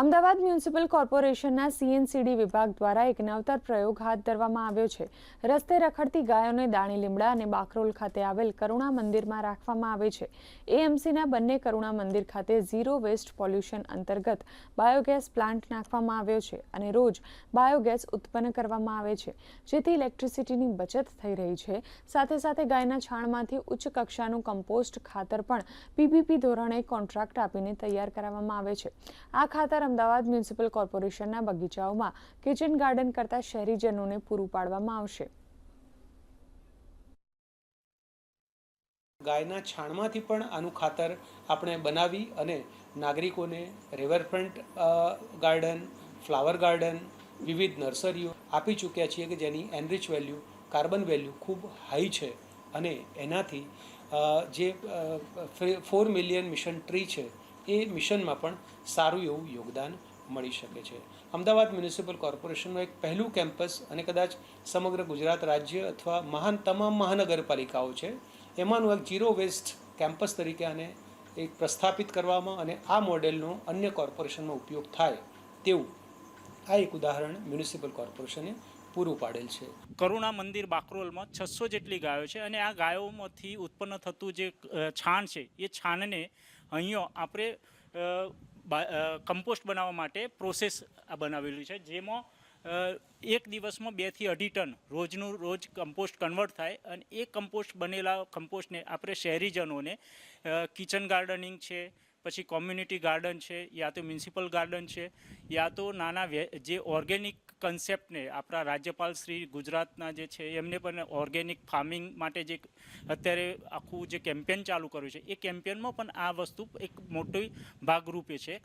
Ahmedabad municipal કોર્પોરેશનના CNCD વિભાગ દ્વારા એક નવતર પ્રયોગ હાથ ધરવામાં આવ્યો છે. રસ્તે રખડતી ગાયોને દાણી લીમડા અને બાકરોલ ખાતે આવેલ કરુણા મંદિરમાં રાખવામાં આવે છે. એએમસીના બંને કરુણા મંદિર ખાતે ઝીરો વેસ્ટ પોલ્યુશન અંતર્ગત બાયોગેસ પ્લાન્ટ નાખવામાં આવ્યો છે અને રોજ બાયોગેસ ઉત્પન્ન કરવામાં આવે છે. જેથી ઇલેક્ટ્રિસિટીની બચત થઈ રહી છે. સાથે સાથે ગાયના છાણમાંથી ઉચ્ચ કક્ષાનું કમ્પોસ્ટ ખાતર પણ પીપીપી ધોરણે કોન્ટ્રાક્ટ આપીને તૈયાર કરાવવામાં આવે છે. આ ખાતર અમદાવાદ મ્યુનિસિપલ કોર્પોરેશનના બગીચાઓમાં કિચન ગાર્ડન કરતા શહેરીજનોને પૂરું પાડવામાં આવશે. ગાયના છાણમાંથી પણ આનું ખાતર આપણે બનાવી અને નાગરિકોને રિવરફ્રન્ટ ગાર્ડન ફ્લાવર ગાર્ડન વિવિધ નર્સરીઓ આપી ચૂક્યા છીએ કે જેની એનરિચ વેલ્યુ કાર્બન વેલ્યુ ખૂબ હાઈ છે અને એનાથી જે ફોર મિલિયન મિશન ટ્રી છે એ મિશનમાં પણ સારું એવું યોગદાન મળી શકે છે. અમદાવાદ મ્યુનિસિપલ કોર્પોરેશનનું એક પહેલું કેમ્પસ અને કદાચ સમગ્ર ગુજરાત રાજ્ય અથવા મહાન તમામ મહાનગરપાલિકાઓ છે, એમાંનું એક જીરો વેસ્ટ કેમ્પસ તરીકે આને એક પ્રસ્થાપિત કરવામાં અને આ મોડેલનો અન્ય કોર્પોરેશનમાં ઉપયોગ થાય તેવું આ એક ઉદાહરણ મ્યુનિસિપલ કોર્પોરેશને પૂરું પાડેલ છે. કરુણા મંદિર બાકરોલમાં છસો જેટલી ગાયો છે અને આ ગાયોમાંથી ઉત્પન્ન થતું જે છાણ છે, એ છાણને અહીંયા આપણે કમ્પોસ્ટ બનાવવા માટે પ્રોસેસ બનાવેલી છે. જેમાં એક દિવસમાં બેથી અઢી ટન રોજનું રોજ કમ્પોસ્ટ કન્વર્ટ થાય અને એ કમ્પોસ્ટ બનેલા કમ્પોસ્ટને આપણે શહેરીજનોને કિચન ગાર્ડનિંગ છે, પછી કોમ્યુનિટી ગાર્ડન છે, યા તો મ્યુનિસિપલ ગાર્ડન છે, યા તો નાના જે ઓર્ગેનિક કન્સેપ્ટને આપણા રાજ્યપાલ શ્રી ગુજરાતના જે છે, એમને પણ ઓર્ગેનિક ફાર્મિંગ માટે જે અત્યારે આખું જે કેમ્પેન ચાલુ કર્યું છે, એ કેમ્પેનમાં પણ આ વસ્તુ એક મોટી ભાગરૂપે છે.